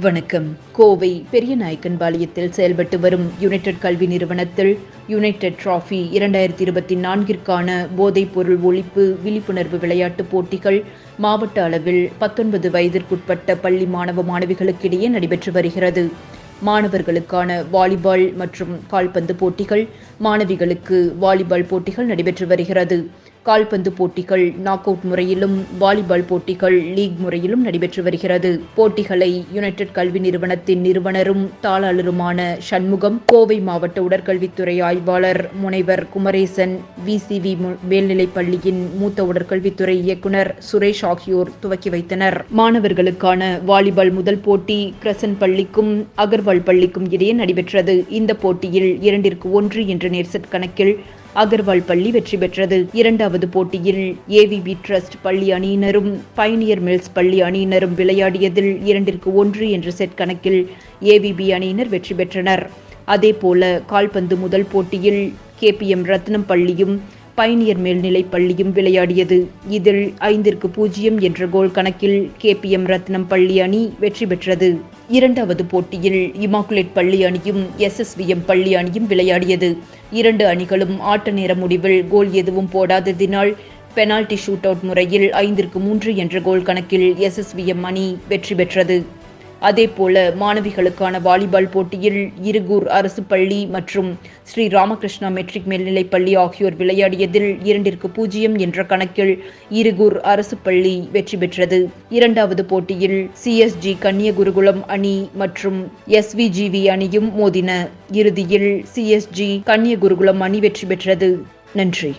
வணக்கம். கோவை பெரியநாயக்கன்பாளையத்தில் செயல்பட்டு வரும் யுனைடெட் கல்வி நிறுவனத்தில் யுனைடெட் டிராஃபி இரண்டாயிரத்தி இருபத்தி நான்கிற்கான போதைப்பொருள் ஒழிப்பு விழிப்புணர்வு விளையாட்டுப் போட்டிகள் மாவட்ட அளவில் பத்தொன்பது வயதிற்குட்பட்ட பள்ளி மாணவ மாணவிகளுக்கிடையே நடைபெற்று வருகிறது. மாணவர்களுக்கான வாலிபால் மற்றும் கால்பந்து போட்டிகள் மாணவிகளுக்கு வாலிபால் போட்டிகள் நடைபெற்று வருகிறது. கால்பந்து போட்டிகள் நாக் அவுட் முறையிலும் வாலிபால் போட்டிகள் லீக் முறையிலும் நடைபெற்று வருகிறது. போட்டிகளை யுனைடெட் கல்வி நிறுவனத்தின் நிறுவனரும் தாளாளருமான சண்முகம் கோவை மாவட்ட உடற்கல்வித்துறை ஆய்வாளர் முனைவர் குமரேசன் விசிவி மேல்நிலைப் பள்ளியின் மூத்த உடற்கல்வித்துறை இயக்குனர் சுரேஷ் ஆகியோர் துவக்கி வைத்தனர். மாணவர்களுக்கான வாலிபால் முதல் போட்டி கிரசன் பள்ளிக்கும் அகர்வால் பள்ளிக்கும் இடையே நடைபெற்றது. இந்த போட்டியில் இரண்டிற்கு ஒன்று என்ற நேர்செட் கணக்கில் அகர்வால் பள்ளி வெற்றி பெற்றது. இரண்டாவது போட்டியில் ஏவிபி ட்ரஸ்ட் பள்ளி அணியினரும் பைனியர் மில்ஸ் பள்ளி அணியினரும் விளையாடியதில் இரண்டிற்கு ஒன்று என்ற செட் கணக்கில் ஏவிபி அணியினர் வெற்றி பெற்றனர். அதேபோல கால்பந்து முதல் போட்டியில் கேபிஎம் ரத்னம் பள்ளியும் பைனியர் மேல்நிலைப் பள்ளியும் விளையாடியது. இதில் ஐந்திற்கு பூஜ்ஜியம் என்ற கோல் கணக்கில் கேபிஎம் ரத்னம் பள்ளி அணி வெற்றி பெற்றது. இரண்டாவது போட்டியில் இமாக்குலேட் பள்ளி அணியும் எஸ்எஸ்விஎம் பள்ளி அணியும் விளையாடியது. இரண்டு அணிகளும் ஆட்ட நேர முடிவில் கோல் எதுவும் போடாததினால் பெனால்டி ஷூட் அவுட் முறையில் ஐந்திற்கு மூன்று என்ற கோல் கணக்கில் எஸ்எஸ்விஎம் அணி வெற்றி பெற்றது. அதேபோல மாணவிகளுக்கான வாலிபால் போட்டியில் இருகூர் அரசு பள்ளி மற்றும் ஸ்ரீ ராமகிருஷ்ணா மெட்ரிக் மேல்நிலைப் பள்ளி ஆகியோர் விளையாடியதில் இரண்டிற்கு பூஜ்ஜியம் என்ற கணக்கில் இருகூர் அரசு பள்ளி வெற்றி பெற்றது. இரண்டாவது போட்டியில் சிஎஸ்ஜி கன்னியகுருகுலம் அணி மற்றும் எஸ்விஜிவி அணியும் மோதின. இறுதியில் சிஎஸ்ஜி கன்னியகுருகுலம் அணி வெற்றி பெற்றது. நன்றி.